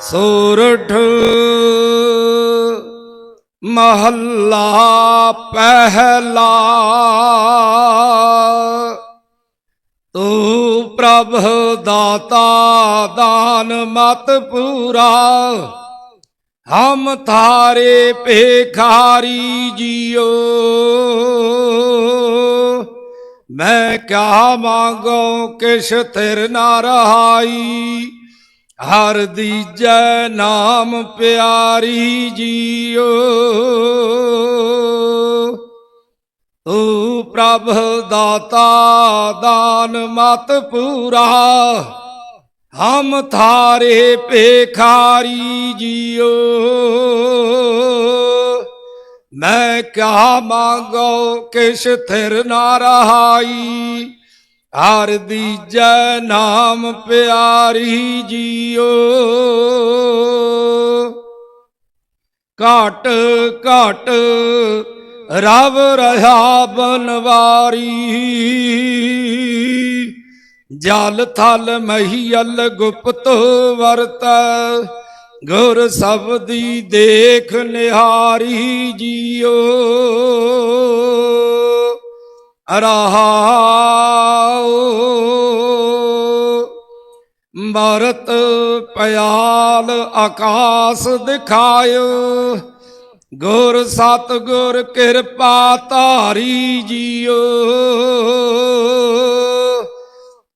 ਸੋਰਠ ਮਹੱਲਾ ਪਹਿਲਾ। ਤੂੰ ਪ੍ਰਭ ਦਾਤਾ ਦਾਨ ਮਤ ਪੂਰਾ। ਹਮ ਥਾਰੇ ਭੇਖਾਰੀ ਜੀਓ। ਮੈਂ ਕਿਆ ਮੰਗੋ ਕਿਛ ਤਿਰ ਨਾ ਰਹਾਈ। ਹਰ ਦੀਜੈ ਨਾਮ ਪਿਆਰੀ ਜੀਓ। ਤੂੰ ਪ੍ਰਭ ਦਾਤਾ ਦਾਨ ਮਤ ਪੂਰਾ। ਹਮ ਥਾਰੇ ਪੇਖਾਰੀ ਜੀਓ। ਮੈਂ ਕਿਆ ਮੰਗੋ ਕਿਛ ਥਿਰ ਨਾ ਰਹਾਈ। ਹਰ ਦੀਜੈ ਨਾਮ ਪਿਆਰੀ ਜੀਓ। ਘਟ ਘਟ ਰਵ ਰਹਾ ਬਨਵਾਰੀ। ਜਲ ਥਲ ਮਹੀਲ ਗੁਪਤ ਵਰਤ, ਗੁਰ ਸਬਦੀ ਦੇਖ ਨਿਹਾਰੀ ਜੀਓ। ਰਹਾਉ ਮਰਤ ਪਿਆਲ ਆਕਾਸ ਦਿਖਾਇਓ। ਗੁਰ ਸਤ ਗੁਰ ਕਿਰਪਾ ਧਾਰੀ ਜੀਓ।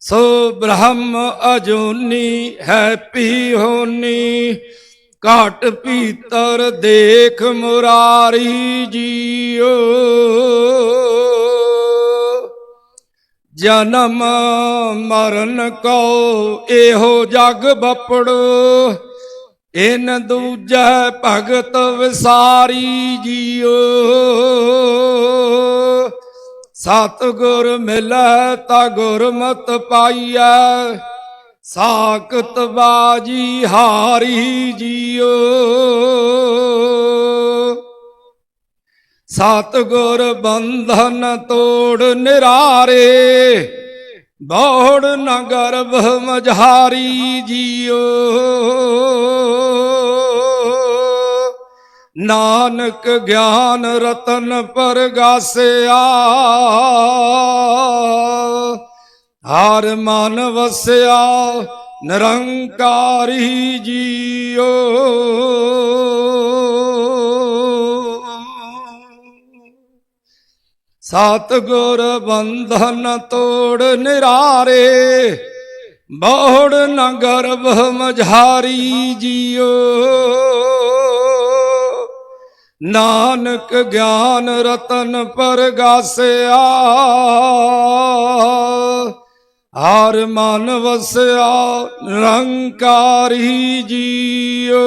ਸੋ ਬ੍ਰਹਮ ਅਜੂਨੀ ਹੈ ਪੀ ਹੋਨੀ ਘਟ ਪੀਤਰ ਦੇਖ ਮੁਰਾਰੀ ਜੀਓ। ਜਨਮ ਮਰਨ ਕੋ ਇਹੋ ਜਗ ਬਪੜੋ। ਇਨ ਦੂਜੈ ਭਗਤ ਵਿਸਾਰੀ ਜੀਓ ਸਤਿਗੁਰ ਮਿਲੈ ਤਾ ਗੁਰਮਤਿ ਪਾਈਐ, ਸਾਖਤ ਬਾਜੀ ਹਾਰੀ ਜੀਓ ਸਤਿਗੁਰ ਬੰਧਨ ਤੋੜ ਨਿਰਾਰੇ ਬੋੜ ਨ ਗਰਭ ਮਝਾਰੀ ਜੀਓ। ਨਾਨਕ ਗਿਆਨ ਰਤਨ ਪਰਗਾਸਿਆ, ਹਰ ਮਨ ਵਸਿਆ ਨਿਰੰਕਾਰੀ ਜੀਓ। ਸਤਿਗੁਰ ਬੰਧਨ ਤੋੜ ਨਿਰਾਰੇ ਬੋੜ ਨ ਗਰਭ ਮਝਾਰੀ ਜੀਓ। ਨਾਨਕ ਗਿਆਨ ਰਤਨ ਪਰਗਾਸਿਆ, ਹਰ ਮਨ ਵਸਿਆ ਨਿਰੰਕਾਰੀ ਜੀਓ।